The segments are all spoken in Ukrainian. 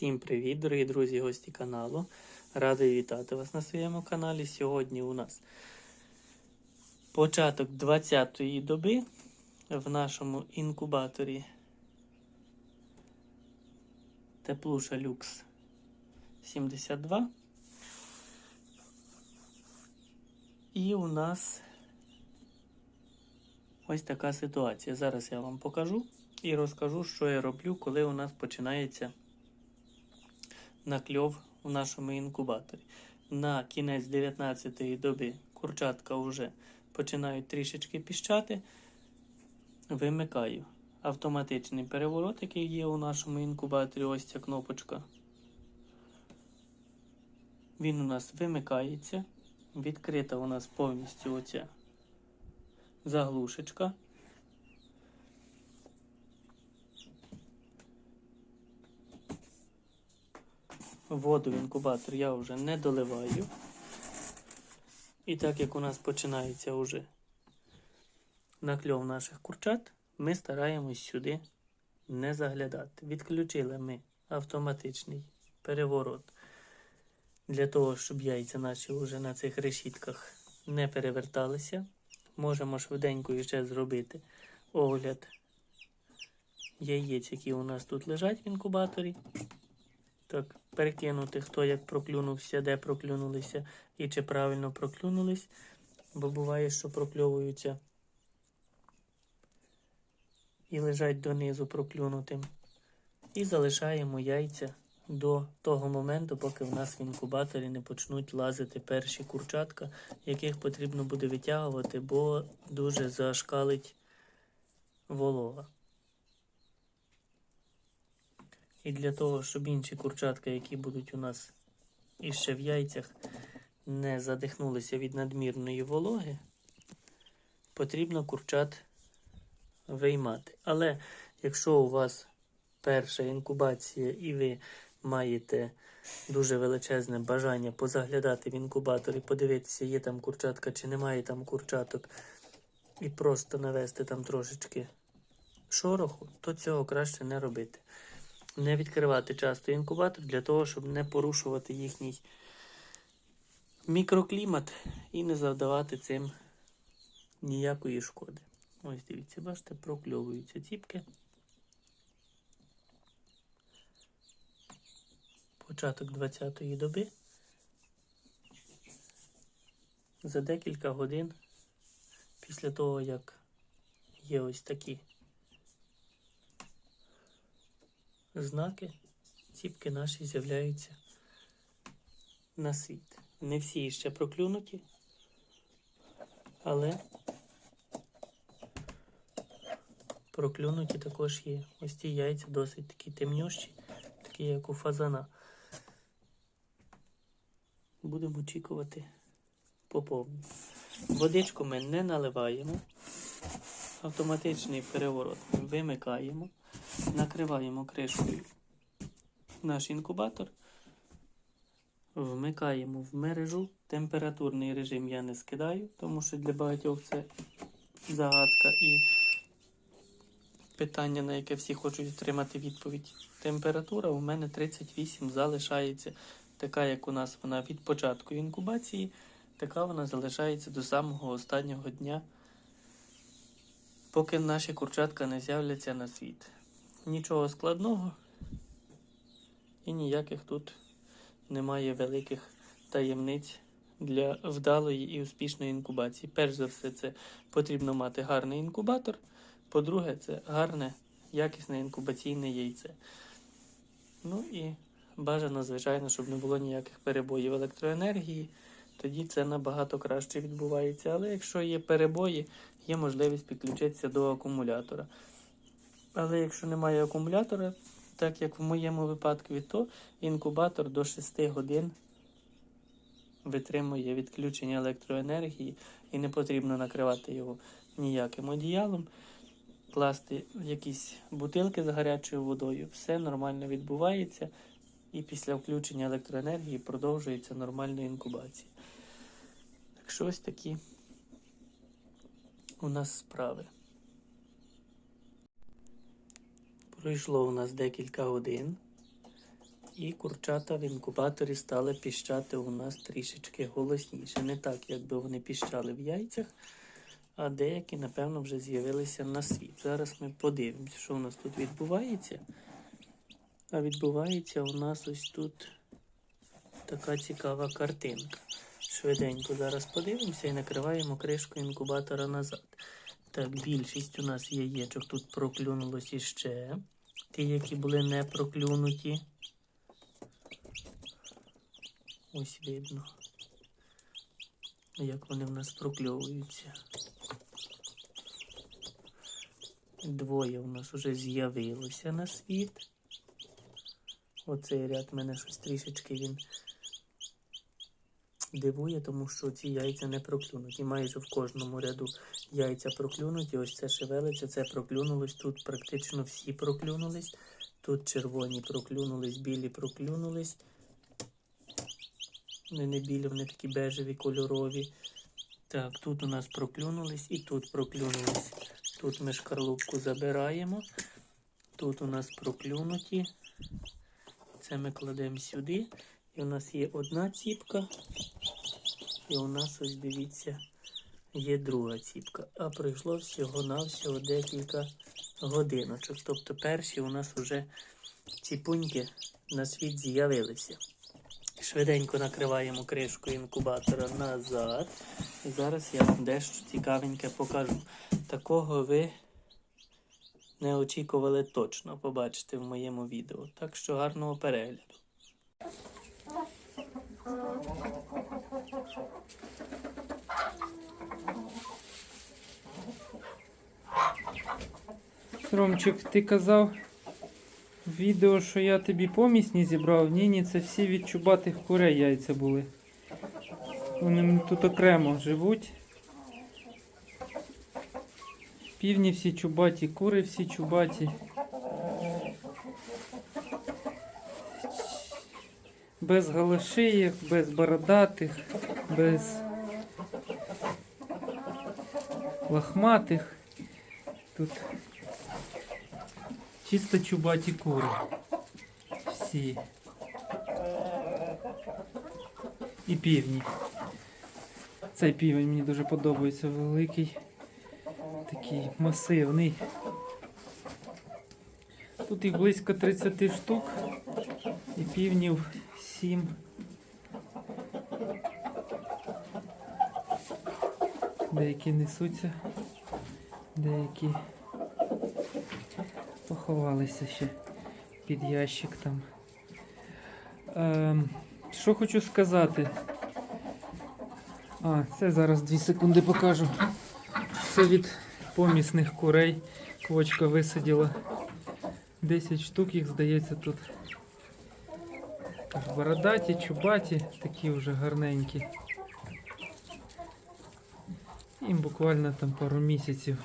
Всім привіт, дорогі друзі, і гості каналу. Радий вітати вас на своєму каналі. Сьогодні у нас початок 20-ї доби в нашому інкубаторі Теплуша Люкс 72. І у нас ось така ситуація. Зараз я вам покажу і розкажу, що я роблю, коли у нас починається накльов у нашому інкубаторі. На кінець 19-ї доби курчатка вже починають трішечки піщати. Вимикаю автоматичний переворот, який є у нашому інкубаторі. Ось ця кнопочка. Він у нас вимикається. Відкрита у нас повністю оця заглушечка. Воду в інкубатор я вже не доливаю. І так як у нас починається вже накльов наших курчат, ми стараємось сюди не заглядати. Відключили ми автоматичний переворот для того, щоб яйця наші вже на цих решітках не переверталися. Можемо швиденько ще зробити огляд яєць, які у нас тут лежать в інкубаторі. Так, перекинути, хто як проклюнувся, де проклюнулися і чи правильно проклюнулись, бо буває, що прокльовуються і лежать донизу проклюнутим. І залишаємо яйця до того моменту, поки в нас в інкубаторі не почнуть лазити перші курчатка, яких потрібно буде витягувати, бо дуже зашкалить волога. І для того, щоб інші курчатка, які будуть у нас іще в яйцях, не задихнулися від надмірної вологи, потрібно курчат виймати. Але якщо у вас перша інкубація і ви маєте дуже величезне бажання позаглядати в інкубатор і подивитися, є там курчатка чи немає там курчаток, і просто навести там трошечки шороху, то цього краще не робити не відкривати часто інкубатор для того, щоб не порушувати їхній мікроклімат і не завдавати цим ніякої шкоди. Ось дивіться, бачите, прокльовуються ціпки. Початок 20-ї доби. За декілька годин після того, як є ось такі знаки, ціпки наші з'являються на світ. Не всі ще проклюнуті, але проклюнуті також є. Ось ці яйця досить такі темнющі, такі як у фазана. Будемо очікувати поповнення. Водичку ми не наливаємо. Автоматичний переворот ми вимикаємо накриваємо кришкою наш інкубатор, вмикаємо в мережу. Температурний режим я не скидаю, тому що для багатьох це загадка і питання, на яке всі хочуть отримати відповідь. Температура у мене 38 залишається, така, як у нас вона від початку інкубації, така вона залишається до самого останнього дня, поки наші курчатка не з'являться на світ. Нічого складного і ніяких тут немає великих таємниць для вдалої і успішної інкубації. Перш за все, це потрібно мати гарний інкубатор. По-друге, це гарне, якісне інкубаційне яйце. Ну і бажано, звичайно, щоб не було ніяких перебоїв електроенергії. Тоді це набагато краще відбувається. Але якщо є перебої, є можливість підключитися до акумулятора. Але якщо немає акумулятора, так як в моєму випадку, то інкубатор до 6 годин витримує відключення електроенергії і не потрібно накривати його ніяким одіялом, класти якісь бутилки з гарячою водою. Все нормально відбувається. І після включення електроенергії продовжується нормальна інкубація. Так що ось такі у нас справи. Пройшло у нас декілька годин. І курчата в інкубаторі стали піщати у нас трішечки голосніше. Не так, якби вони піщали в яйцях, а деякі, напевно, вже з'явилися на світ. Зараз ми подивимося, що у нас тут відбувається. А відбувається у нас ось тут така цікава картинка. Швиденько зараз подивимося і накриваємо кришку інкубатора назад. Так, більшість у нас яєчок тут проклюнулось іще. Ті, які були не проклюнуті. Ось видно, як вони в нас прокльовуються. Двоє у нас вже з'явилося на світ. Оцей ряд мене щось трішечки він дивує, тому що ці яйця не проклюнуті. Майже в кожному ряду яйця проклюнуті. Ось це шевелиться, це проклюнулось. Тут практично всі проклюнулись. Тут червоні проклюнулись, білі проклюнулись. Вони не білі, вони такі бежеві, кольорові. Так, тут у нас проклюнулись і тут проклюнулись. Тут ми шкарлупку забираємо. Тут у нас проклюнуті. Це ми кладемо сюди. І у нас є одна ціпка. І у нас, ось дивіться, є друга ціпка. А пройшло всього-навсього декілька годиночок. Тобто перші у нас вже ціпуньки на світ з'явилися. Швиденько накриваємо кришку інкубатора назад. І зараз я вам дещо цікавеньке покажу. Такого ви не очікували точно побачити в моєму відео. Так що гарного перегляду. Ромчик, ти казав відео, що я тобі помісні зібрав. Ні, ні, це всі від чубатих курей яйця були. Вони тут окремо живуть. Півні всі чубаті, кури всі чубаті. Без галашиїв, без бородатих, без лохматих. Тут Чисто чубаті кури. Всі. І півні. Цей півень мені дуже подобається. Великий, такий масивний. Тут їх близько 30 штук і півнів 7. Деякі несуться, деякі поховалися ще під ящик там. Ем, що хочу сказати? А, це зараз 2 секунди покажу. Це від помісних курей. Квочка висаділа. 10 штук їх, здається, тут. Бородаті, чубаті, такі вже гарненькі. Їм буквально там пару місяців.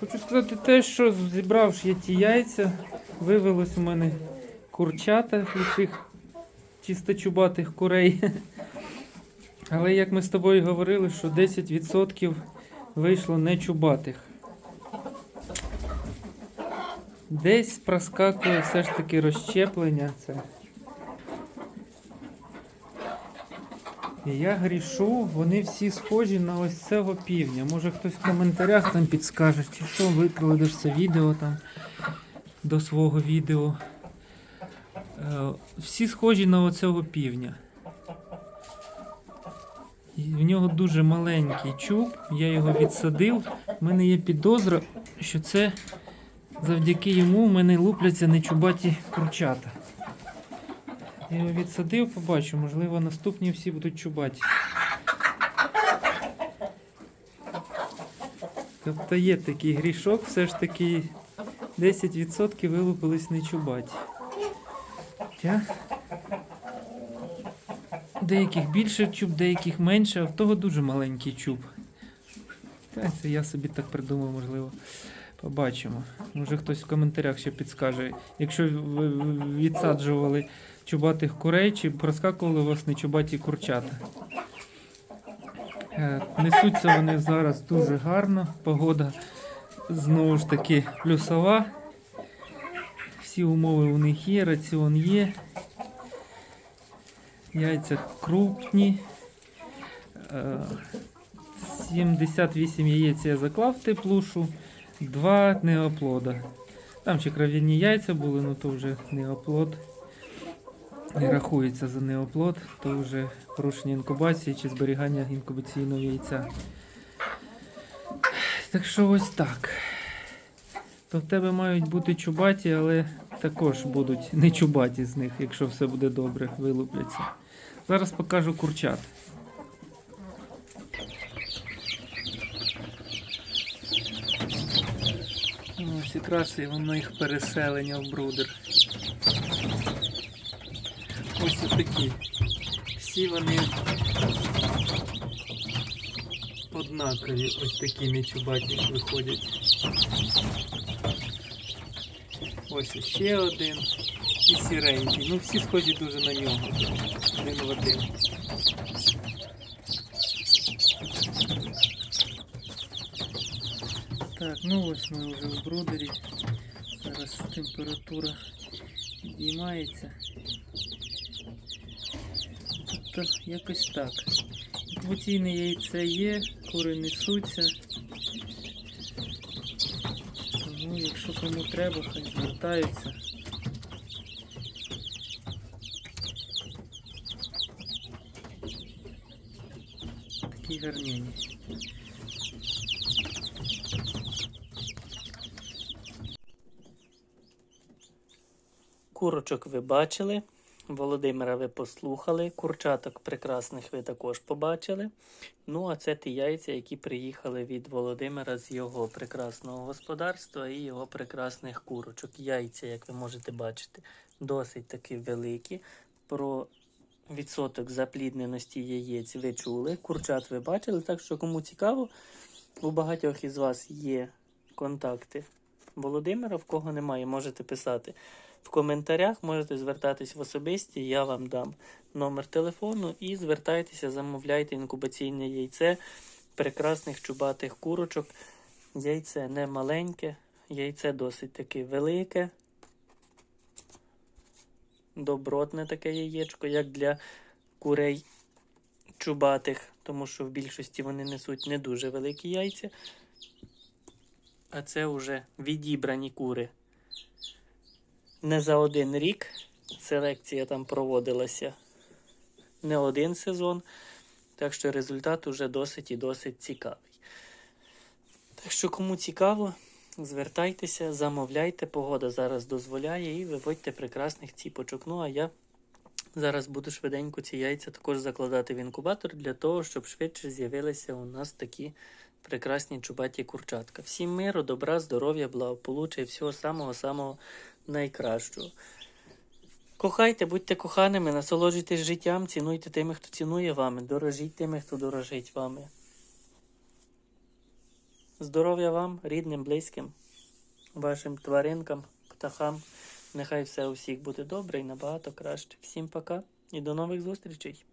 Хочу сказати те, що зібравши я ті яйця, вивелось у мене курчата цих чисточубатих курей. Але як ми з тобою говорили, що 10% вийшло не чубатих. Десь проскакує все ж таки розщеплення. Це. Я грішу, вони всі схожі на ось цього півня. Може хтось в коментарях там підскаже, чи що викладеш це відео там до свого відео. Е, Всі схожі на оцього півня. І в нього дуже маленький чуб, я його відсадив. У мене є підозра, що це завдяки йому в мене лупляться нечубаті курчата. Я його відсадив, побачу, можливо, наступні всі будуть чубаті. Тобто є такий грішок, все ж таки 10% вилупились не чубаті. Хоча деяких більше чуб, деяких менше, а в того дуже маленький чуб. Та це я собі так придумав, можливо. Побачимо. Може хтось в коментарях ще підскаже. Якщо ви відсаджували чубатих курей, чи проскакували у вас нечубаті курчата. Е, Несуться вони зараз дуже гарно. Погода знову ж таки плюсова. Всі умови у них є, раціон є. Яйця крупні. Е, 78 яєць я заклав в теплушу, 2 неоплода. Там ще кров'яні яйця були, ну то вже неоплод. Не рахується за неоплод, то вже порушення інкубації чи зберігання інкубаційного яйця. Так що ось так. То в тебе мають бути чубаті, але також будуть не чубаті з них, якщо все буде добре, вилупляться. Зараз покажу курчат. Ось якраз і воно їх переселення в брудер. Ось такі. Всі вони однакові, ось такі нечубаті виходять. Ось ще один і сіренький. Ну всі схожі дуже на нього. Один в один. Так, ну ось ми вже в брудері. Зараз температура підіймається. Тобто якось так. Інкубаційне яйце є, кури несуться. Тому якщо кому треба, хай звертаються. Такі гарнені. Курочок ви бачили, Володимира ви послухали, курчаток прекрасних ви також побачили. Ну, а це ті яйця, які приїхали від Володимира з його прекрасного господарства і його прекрасних курочок. Яйця, як ви можете бачити, досить таки великі. Про відсоток заплідненості яєць ви чули, курчат ви бачили, так що кому цікаво, у багатьох із вас є контакти Володимира, в кого немає, можете писати в коментарях, можете звертатись в особисті, я вам дам номер телефону і звертайтеся, замовляйте інкубаційне яйце прекрасних чубатих курочок. Яйце не маленьке, яйце досить таки велике. Добротне таке яєчко, як для курей чубатих, тому що в більшості вони несуть не дуже великі яйця. А це вже відібрані кури. Не за один рік селекція там проводилася не один сезон, так що результат уже досить і досить цікавий. Так що, кому цікаво, звертайтеся, замовляйте, погода зараз дозволяє і виводьте прекрасних ціпочок. Ну а я зараз буду швиденько ці яйця також закладати в інкубатор для того, щоб швидше з'явилися у нас такі прекрасні чубаті курчатка. Всім миру, добра, здоров'я, благополуччя і всього самого-самого найкращого. Кохайте, будьте коханими, насолоджуйтесь життям, цінуйте тими, хто цінує вами, дорожіть тими, хто дорожить вами. Здоров'я вам, рідним, близьким, вашим тваринкам, птахам. Нехай все у всіх буде добре і набагато краще. Всім пока і до нових зустрічей!